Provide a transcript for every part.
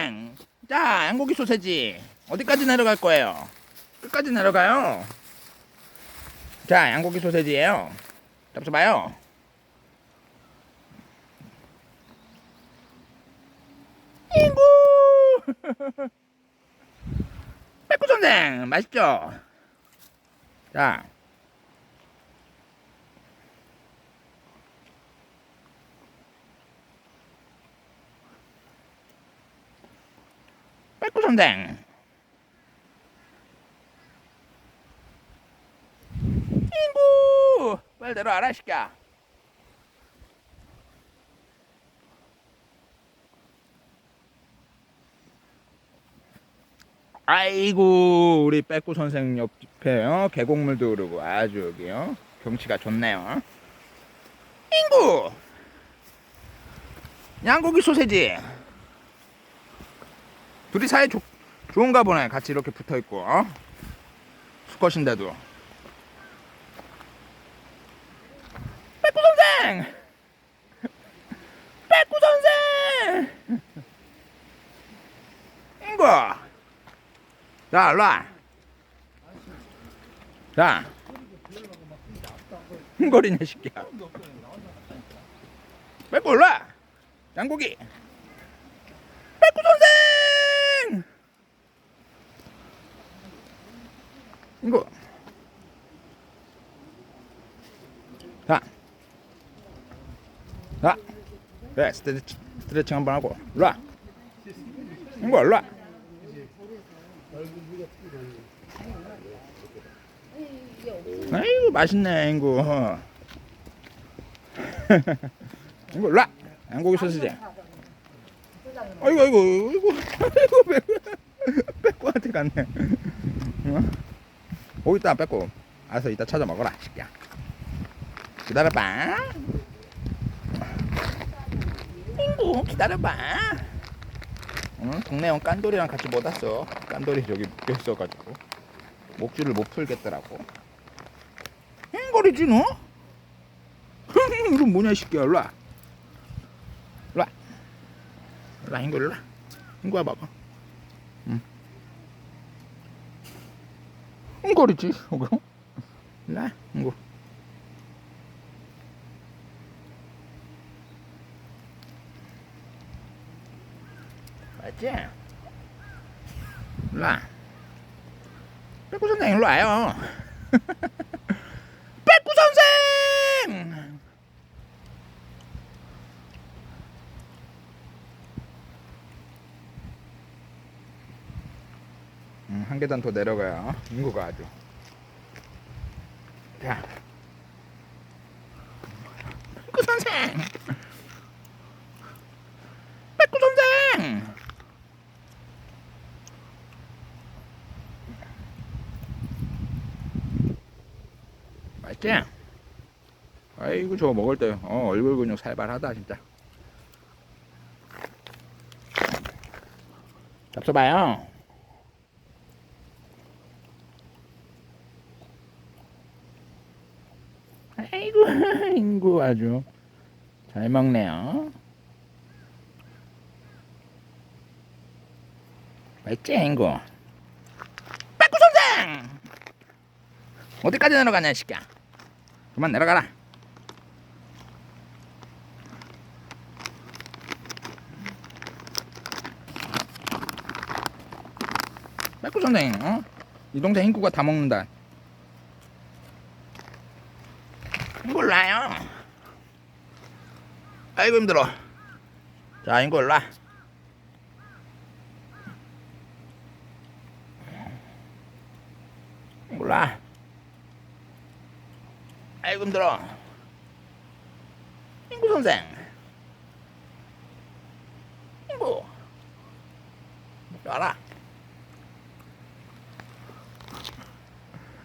선생! 자, 양고기 소세지. 어디까지 내려갈 거예요? 끝까지 내려가요. 자, 양고기 소세지예요. 잡숴봐요. 인구! 백구 선생! 맛있죠? 자. 선생! 인구! 빨리 내려와라, 시끼야. 아이고 우리 빼꾸 선생 옆에 어? 계곡물도 흐르고 아주 여기요 경치가 좋네요 인구 양고기 소세지 둘이 사이 좋, 좋은가 보네 같이 이렇게 붙어 있고 어? 수컷인데도 빼꾸 선생 빼꾸 선생 인구 자, 일로 와. 자. 흥거리네, 새끼야. 빼고 일로 와. 양고기. 빼고 선생! 이거. 자. 자. 그래, 스트레치, 스트레칭 한번 하고. 와. 이거 와. 아이고 맛있네 앵구 앵구 일로와 양고기 소시지 아이고 아이고 아이고 아이고 빼꼬한테 갔네 어? 오 있다 빼꼬 알아서 이따 찾아 먹어라 새끼야. 기다려봐. 앵구 기다려봐. 응? 동네 형 깐돌이랑 같이 못 왔어. 깐돌이 저기 묶여 있어가지고. 목줄을 못 풀겠더라고. 흥거리지 너? 이건 뭐냐 이 새끼야. 일로와. 일로와. 일로와 흰거 일로와. 흰거 와봐봐 흥거리지 이거 일로와 흰거. 맞지? 일로와 빼꾸 선생 일로 와요. 빼꾸 선생 한 계단 더 내려가요 인구가 아주. 자. 빼꾸 선생! 빼꾸 선생! 맛있지? 아이고 저거 먹을 때 어, 얼굴 근육 살발하다 진짜. 잡숴봐요 아이고 인구 아주. 잘 먹네요. 맛있지 인구? 빼꾸 선생! 어디까지 내려가냐 이 새끼야? 그만 내려가라. 빼꾸 선생 어? 이 동생 인구가 다 먹는다 몰라요. 아이고 힘들어. 자 인구 올라 몰라. 아이고 힘들어. 인구 선생. 인구. 알아.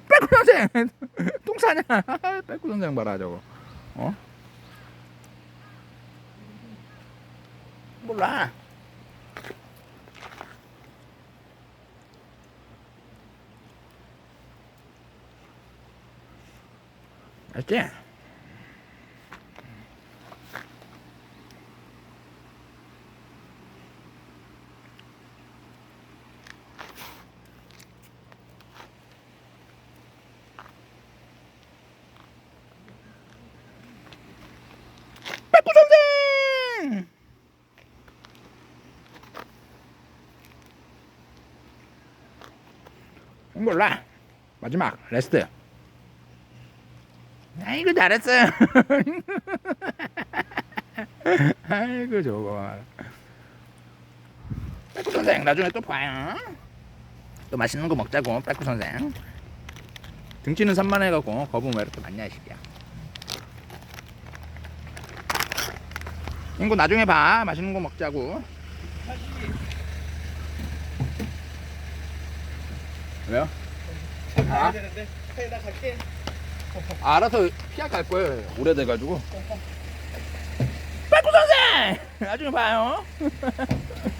빼꾸 선생 똥 싸냐 빼꾸 선생 봐라 저거. 어? 몰라. 알지? 백구 선생! 몰라. 마지막 레스트. 아이고 잘했어요. 아이고 저거. 백구 선생 나중에 또 봐요. 또 맛있는 거 먹자고 백구 선생. 등치는 산만해갖고 거북 왜 이렇게 많냐 이 새끼야. 인구 나중에 봐. 맛있는 거 먹자고. 왜요? 되는데 회에다 갈게. 알아서 피하 갈 거예요. 오래돼가지고. 백구 선생! 나중에 봐요.